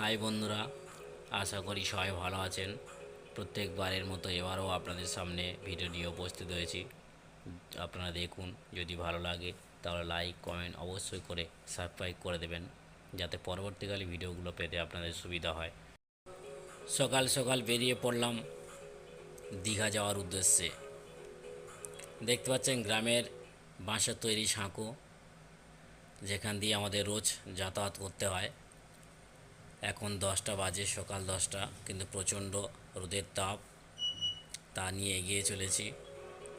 High বন্ধুরা, আশা করি সবাই ভালো আছেন। প্রত্যেকবারের মতো এবারও আপনাদের সামনে ভিডিও নিয়ে উপস্থিত হয়েছি। আপনারা দেখুন, যদি ভালো লাগে তাহলে লাইক, কমেন্ট অবশ্যই করে সাবস্ক্রাইব করে দেবেন, যাতে পরবর্তীকালে ভিডিওগুলো পেতে আপনাদের সুবিধা হয়। সকাল সকাল বেরিয়ে পড়লাম দীঘা যাওয়ার উদ্দেশ্যে। দেখতে পাচ্ছেন গ্রামের বাঁশের তৈরি সাঁকো, যেখান দিয়ে আমাদের রোজ যাতায়াত করতে হয়। এখন দশটা বাজে, সকাল দশটা, কিন্তু প্রচণ্ড রোদের তাপ। তা নিয়ে এগিয়ে চলেছি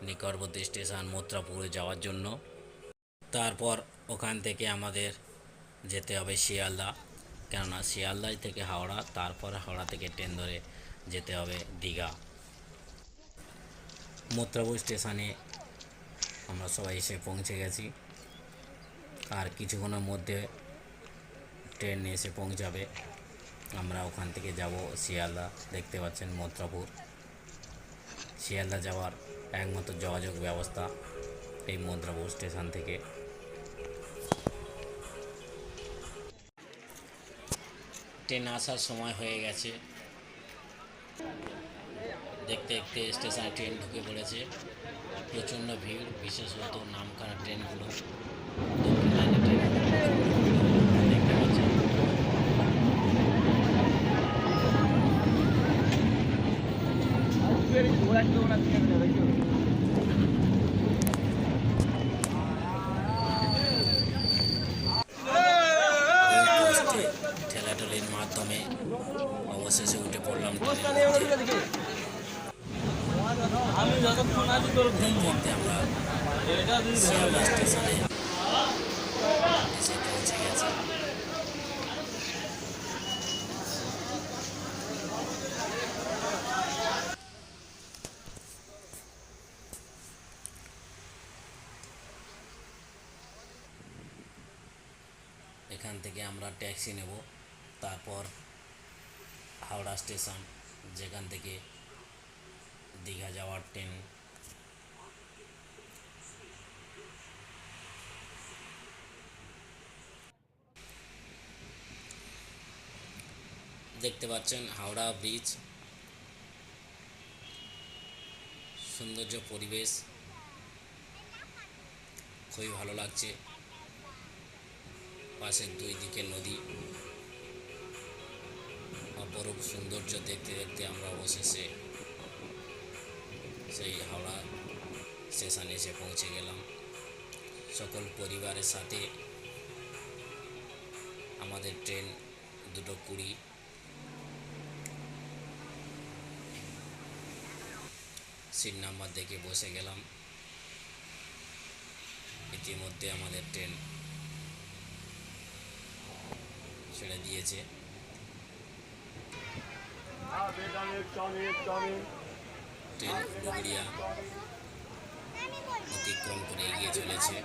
নিকটবর্তী স্টেশন মথুরাপুরে যাওয়ার জন্য। তারপর ওখান থেকে আমাদের যেতে হবে শিয়ালদা। কেননা শিয়ালদা থেকে হাওড়া, তারপর হাওড়া থেকে ট্রেন ধরে যেতে হবে দীঘা। মথুরাপুর স্টেশনে আমরা সবাই এসে পৌঁছে গেছি। আর কিছুক্ষণের মধ্যে ট্রেন এসে পৌঁছাবে। আমরা ওখান থেকে যাব শিয়ালদা, দেখতে পাচ্ছেন মথুরাপুর। শিয়ালদা যাওয়ার একমাত্র যোগাযোগ ব্যবস্থা এই মথুরাপুর স্টেশন থেকে। ট্রেন আসার সময় হয়ে গেছে। দেখতে দেখতে স্টেশনে ট্রেন ঢুকে পড়েছে। প্রচণ্ড ভিড়, বিশেষত নামখানা ট্রেনগুলো দেখতে পাচ্ছেন খুব কষ্টে ঠেলাঠেলির মাধ্যমে অবশেষে উঠে পড়লাম আমি যতক্ষণ আমরা শিয়ালদা স্টেশনে এসে পৌঁছে গেছি এখান থেকে আমরা ট্যাক্সি নেব। তারপর হাওড়া স্টেশন, যেখান থেকে দীঘা যাওয়ার ট্রেন। দেখতে পাচ্ছেন হাওড়া ব্রিজ। সৌন্দর্য পরিবেশ। খুবই ভালো লাগছে। পাশের দুই দিকে নদী। অপরূপ সৌন্দর্য দেখতে দেখতে আমরা অবশেষে সেই হাওড়া স্টেশনে এসে পৌঁছে গেলাম। সকল পরিবারের সাথে আমাদের ট্রেন দুটো কুড়ি। সিট নাম্বার দেখে বসে গেলাম। ইতিমধ্যে আমাদের ট্রেন ছেড়ে দিয়েছে। ট্রেন অতিক্রম করে এগিয়ে চলেছে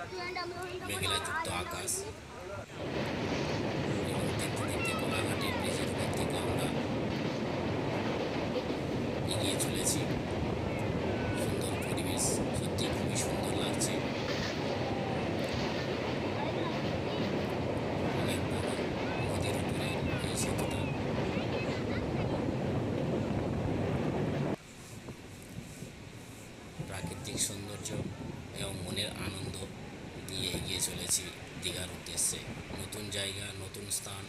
মেঘলাযুক্ত আকাশ। এবং দেখতে দেখতে কোলাঘাটি ব্রিজের থেকে আমরা এগিয়ে চলেছি সুন্দর পরিবেশ সত্যি খুবই সুন্দর লাগছে অনেক বড় নদীর উপরে এই সেতুটা প্রাকৃতিক সৌন্দর্য এবং মনের আনন্দ দিয়ে এগিয়ে চলেছি দীঘার উদ্দেশ্যে। নতুন জায়গা, নতুন স্থান।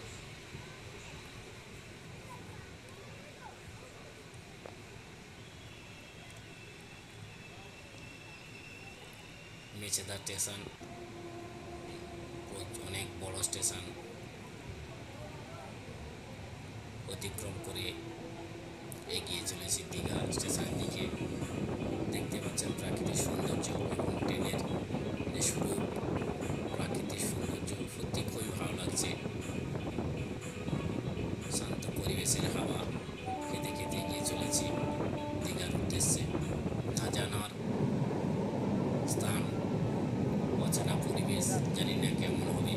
মেচেদা স্টেশন, অনেক বড় স্টেশন অতিক্রম করে এগিয়ে চলেছি দীঘা স্টেশন দিকে। দেখতে পাচ্ছেন প্রাকৃতিক সৌন্দর্য স্থান অচেনা পরিবেশ জানি না কেমন হবে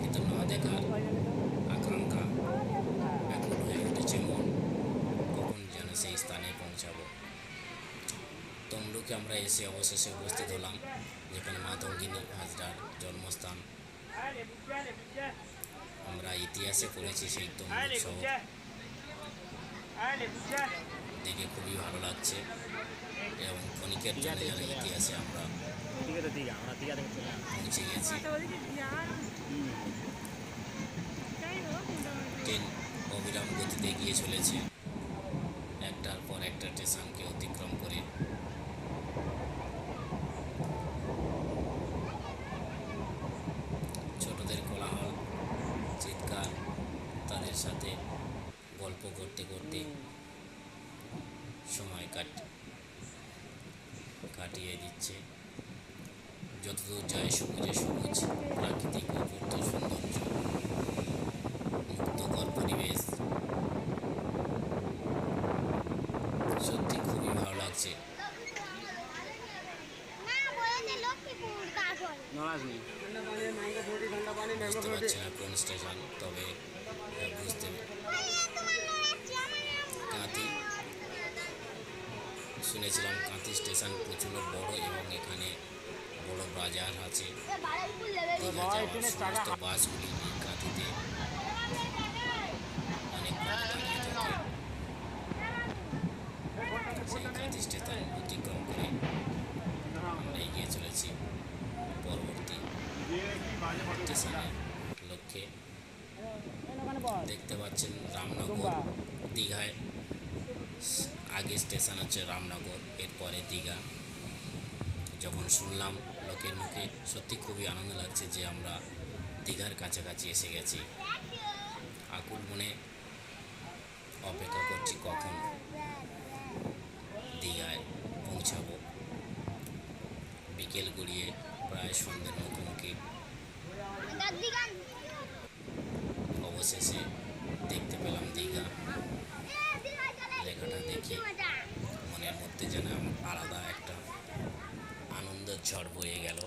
কিন্তু না দেখার আকাঙ্ক্ষা এখন হয়ে উঠেছে মন কখন যেন সেই স্থানে পৌঁছাবো তমলুকে আমরা এসে অবশেষে উপস্থিত হলাম যেখানে মা তঙ্গিনী হাজরার জন্মস্থান আমরা ইতিহাসে পড়েছি সেই তমলুক শহর দেখে খুবই ভালো লাগছে এবং ক্ষণিকের জন্য যেন ইতিহাসে আমরা দীঘা আমরা দীঘা থেকে চলে ট্রেন অবিরাম গতিতে এগিয়ে চলেছে একটার পর একটা স্টেশনকে অতিক্রম করে ছোটদের কোলাহল চিৎকার তাদের সাথে গল্প করতে করতে সময় কাট কাটিয়ে দিচ্ছে যতদূর যায় সবুজে সবুজ প্রাকৃতিক অপূর্ত সৌন্দর্য মুক্তকর পরিবেশ। সত্যি খুবই ভালো লাগছে। বুঝতে পারছি না কোন স্টেশন তবে আহ, বুঝতে কাঁথি। শুনেছিলাম কাঁথি স্টেশন প্রচণ্ড বড় এবং বাজার আছে। দীঘা যাওয়ার সমস্ত বাসগুলি এই অনেক দাঁড়িয়ে থাকে সেই কাঁথি স্টেশন অতিক্রম করে আমরা এগিয়ে চলেছি। পরবর্তী স্টেশনের লক্ষ্যে দেখতে পাচ্ছেন রামনগর দীঘায়। আগে স্টেশন হচ্ছে রামনগর এরপরে দীঘা। যখন শুনলাম লোকের মুখে সত্যি খুবই আনন্দ লাগছে যে আমরা দীঘার কাছাকাছি এসে গেছি। আকুল মনে অপেক্ষা করছি কখন দীঘায় পৌঁছাবো। বিকেল গড়িয়ে প্রায় সন্ধ্যের মুখোমুখি। অবশেষে দেখতে পেলাম দীঘা। লেখাটা দেখে মনের মধ্যে যেন আলাদা একটা ঝড় বয়ে গেল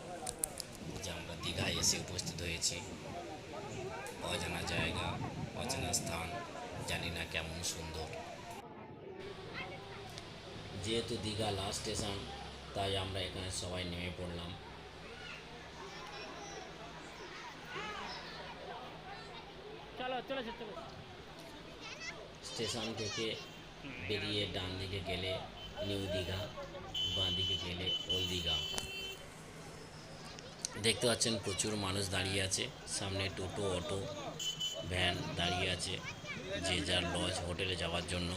যে আমরা দীঘায় এসে উপস্থিত হয়েছি। অজানা জায়গা অজানা স্থান জানি না কেমন সুন্দর। যেহেতু দীঘা লাস্ট স্টেশন তাই আমরা এখানে সবাই নেমে পড়লাম। চলো চলো চলো স্টেশন থেকে বেরিয়ে ডান দিকে গেলে নিউ দীঘা বাঁ দিকে গেলে দীঘা দেখতে পাচ্ছেন প্রচুর মানুষ দাঁড়িয়ে আছে। সামনে টোটো, অটো, ভ্যান দাঁড়িয়ে আছে যে যার লজ হোটেলে যাওয়ার জন্য।